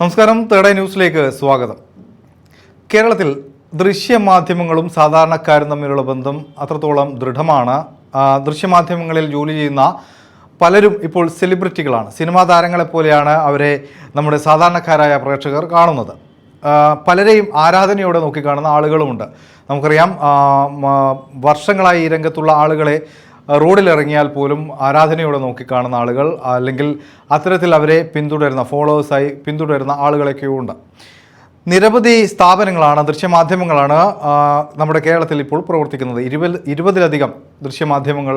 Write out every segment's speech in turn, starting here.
നമസ്കാരം. തേർഡ് ന്യൂസിലേക്ക് സ്വാഗതം. കേരളത്തിൽ ദൃശ്യമാധ്യമങ്ങളും സാധാരണക്കാരും തമ്മിലുള്ള ബന്ധം അത്രത്തോളം ദൃഢമാണ്. ദൃശ്യമാധ്യമങ്ങളിൽ ജോലി ചെയ്യുന്ന പലരും ഇപ്പോൾ സെലിബ്രിറ്റികളാണ്. സിനിമാ താരങ്ങളെ പോലെയാണ് അവരെ നമ്മുടെ സാധാരണക്കാരായ പ്രേക്ഷകർ കാണുന്നത്. പലരെയും ആരാധനയോടെ നോക്കിക്കാണുന്ന ആളുകളുമുണ്ട്. നമുക്കറിയാം വർഷങ്ങളായി ഈ രംഗത്തുള്ള ആളുകളെ റോഡിലിറങ്ങിയാൽ പോലും ആരാധനയോടെ നോക്കിക്കാണുന്ന ആളുകൾ അല്ലെങ്കിൽ അത്തരത്തിൽ അവരെ പിന്തുടരുന്ന ഫോളോവേഴ്സായി പിന്തുടരുന്ന ആളുകളൊക്കെ ഉണ്ട്. നിരവധി സ്ഥാപനങ്ങളാണ് ദൃശ്യമാധ്യമങ്ങളാണ് നമ്മുടെ കേരളത്തിൽ ഇപ്പോൾ പ്രവർത്തിക്കുന്നത്. ഇരുപത് ഇരുപതിലധികം ദൃശ്യമാധ്യമങ്ങൾ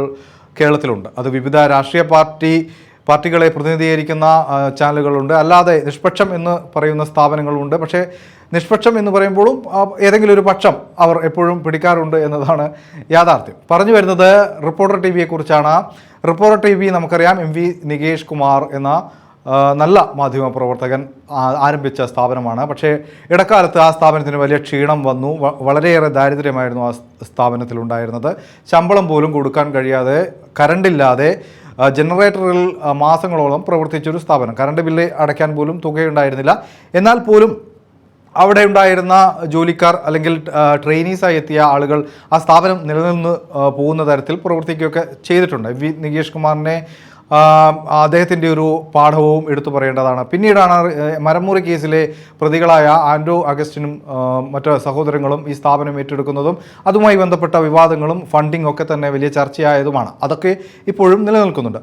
കേരളത്തിലുണ്ട്. അത് വിവിധ രാഷ്ട്രീയ പാർട്ടി പാർട്ടികളെ പ്രതിനിധീകരിക്കുന്ന ചാനലുകളുണ്ട്. അല്ലാതെ നിഷ്പക്ഷം എന്ന് പറയുന്ന സ്ഥാപനങ്ങളുണ്ട്. പക്ഷേ നിഷ്പക്ഷം എന്ന് പറയുമ്പോഴും ഏതെങ്കിലും ഒരു പക്ഷം അവർ എപ്പോഴും പിടിക്കാറുണ്ട് എന്നതാണ് യാഥാർത്ഥ്യം. പറഞ്ഞു വരുന്നത് റിപ്പോർട്ടർ ടി വിയെക്കുറിച്ചാണ് റിപ്പോർട്ടർ ടി വി നമുക്കറിയാം എം വി നികേഷ് കുമാർ എന്ന നല്ല മാധ്യമ പ്രവർത്തകൻ ആരംഭിച്ച സ്ഥാപനമാണ്. പക്ഷേ ഇടക്കാലത്ത് ആ സ്ഥാപനത്തിന് വലിയ ക്ഷീണം വന്നു. വളരെയേറെ ദാരിദ്ര്യമായിരുന്നു ആ സ്ഥാപനത്തിലുണ്ടായിരുന്നത്. ശമ്പളം പോലും കൊടുക്കാൻ കഴിയാതെ കരണ്ടില്ലാതെ ജനറേറ്ററിൽ മാസങ്ങളോളം പ്രവർത്തിച്ചൊരു സ്ഥാപനം. കറണ്ട് ബില്ല് അടയ്ക്കാൻ പോലും തുകയുണ്ടായിരുന്നില്ല. എന്നാൽ പോലും അവിടെ ഉണ്ടായിരുന്ന ജോലിക്കാർ അല്ലെങ്കിൽ ട്രെയിനീസായി എത്തിയ ആളുകൾ ആ സ്ഥാപനം നിലനിന്ന് പോകുന്ന തരത്തിൽ പ്രവർത്തിക്കുകയൊക്കെ ചെയ്തിട്ടുണ്ട്. വി നികേഷ് കുമാറിനെ അദ്ദേഹത്തിന്റെ ഒരു പാഠവും എടുത്തു പറയേണ്ടതാണ്. പിന്നീടാണ് മരമുറി കേസിലെ പ്രതികളായ ആൻഡ്രോ അഗസ്റ്റിനും മറ്റ് സഹോദരങ്ങളും ഈ സ്ഥാപനം ഏറ്റെടുക്കുന്നതും അതുമായി ബന്ധപ്പെട്ട വിവാദങ്ങളും ഫണ്ടിംഗ് ഒക്കെ തന്നെ വലിയ ചർച്ചയായതുമാണ്. അതൊക്കെ ഇപ്പോഴും നിലനിൽക്കുന്നുണ്ട്.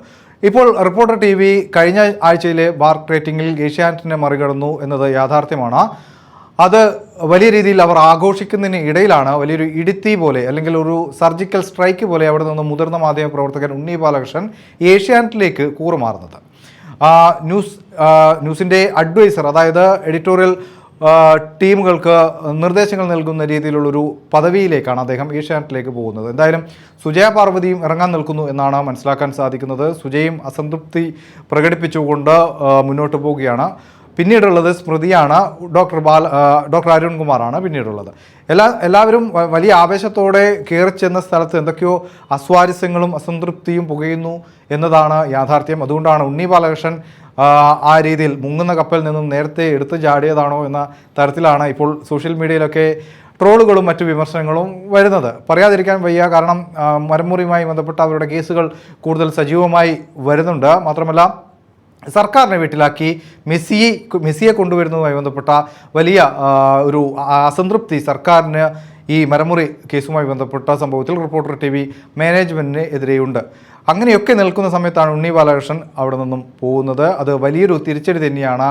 ഇപ്പോൾ റിപ്പോർട്ടർ ടി കഴിഞ്ഞ ആഴ്ചയിലെ ബാർക്ക് റേറ്റിംഗിൽ ഏഷ്യാനെറ്റിനെ മറികടന്നു എന്നത് യാഥാർത്ഥ്യമാണ്. അത് വലിയ രീതിയിൽ അവർ ആഘോഷിക്കുന്നതിന് ഇടയിലാണ് വലിയൊരു ഇടുത്തി പോലെ അല്ലെങ്കിൽ ഒരു സർജിക്കൽ സ്ട്രൈക്ക് പോലെ അവിടെ നിന്ന് മുതിർന്ന മാധ്യമ പ്രവർത്തകൻ ഉണ്ണി ബാലകൃഷ്ണൻ ഏഷ്യാനെറ്റിലേക്ക് കൂറുമാറുന്നത്. ന്യൂസ് ന്യൂസിന്റെ അഡ്വൈസർ അതായത് എഡിറ്റോറിയൽ ടീമുകൾക്ക് നിർദ്ദേശങ്ങൾ നൽകുന്ന രീതിയിലുള്ളൊരു പദവിയിലേക്കാണ് അദ്ദേഹം ഏഷ്യാനെറ്റിലേക്ക് പോകുന്നത്. എന്തായാലും സുജയ പാർവതിയും ഇറങ്ങാൻ നിൽക്കുന്നു എന്നാണ് മനസ്സിലാക്കാൻ സാധിക്കുന്നത്. സുജയും അസംതൃപ്തി പ്രകടിപ്പിച്ചുകൊണ്ട് മുന്നോട്ട് പോവുകയാണ്. പിന്നീടുള്ളത് സ്മൃതിയാണ് ഡോക്ടർ ബാല ഡോക്ടർ അരുൺകുമാറാണ് പിന്നീടുള്ളത്. എല്ലാ എല്ലാവരും വലിയ ആവേശത്തോടെ കയറി ചെന്ന സ്ഥലത്ത് എന്തൊക്കെയോ അസ്വാരസ്യങ്ങളും അസംതൃപ്തിയും പുകയുന്നു എന്നതാണ് യാഥാർത്ഥ്യം. അതുകൊണ്ടാണ് ഉണ്ണി ബാലകൃഷ്ണൻ ആ രീതിയിൽ മുങ്ങുന്ന കപ്പലിൽ നിന്നും നേരത്തെ എടുത്തു ചാടിയതാണോ എന്ന തരത്തിലാണ് ഇപ്പോൾ സോഷ്യൽ മീഡിയയിലൊക്കെ ട്രോളുകളും മറ്റു വിമർശനങ്ങളും വരുന്നത്. പറയാതിരിക്കാൻ വയ്യ കാരണം മരമുറിയുമായി ബന്ധപ്പെട്ട അവരുടെ കേസുകൾ കൂടുതൽ സജീവമായി വരുന്നുണ്ട്. മാത്രമല്ല സർക്കാരിനെ വീട്ടിലാക്കി മെസ്സി മെസ്സിയെ കൊണ്ടുവരുന്നതുമായി ബന്ധപ്പെട്ട വലിയ ഒരു അസംതൃപ്തി സർക്കാരിന് ഈ മരമുറി കേസുമായി ബന്ധപ്പെട്ട സംഭവത്തിൽ റിപ്പോർട്ടർ ടി വി മാനേജ്മെന്റിന് എതിരെയുണ്ട്. അങ്ങനെയൊക്കെ നിൽക്കുന്ന സമയത്താണ് ഉണ്ണി ബാലകൃഷ്ണൻ അവിടെ നിന്നും പോകുന്നത്. അത് വലിയൊരു തിരിച്ചടി തന്നെയാണ്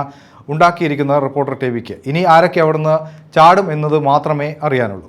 ഉണ്ടാക്കിയിരിക്കുന്നത് റിപ്പോർട്ടർ ടി വിക്ക്. ഇനി ആരൊക്കെ അവിടുന്ന് ചാടും എന്നത് മാത്രമേ അറിയാനുള്ളൂ.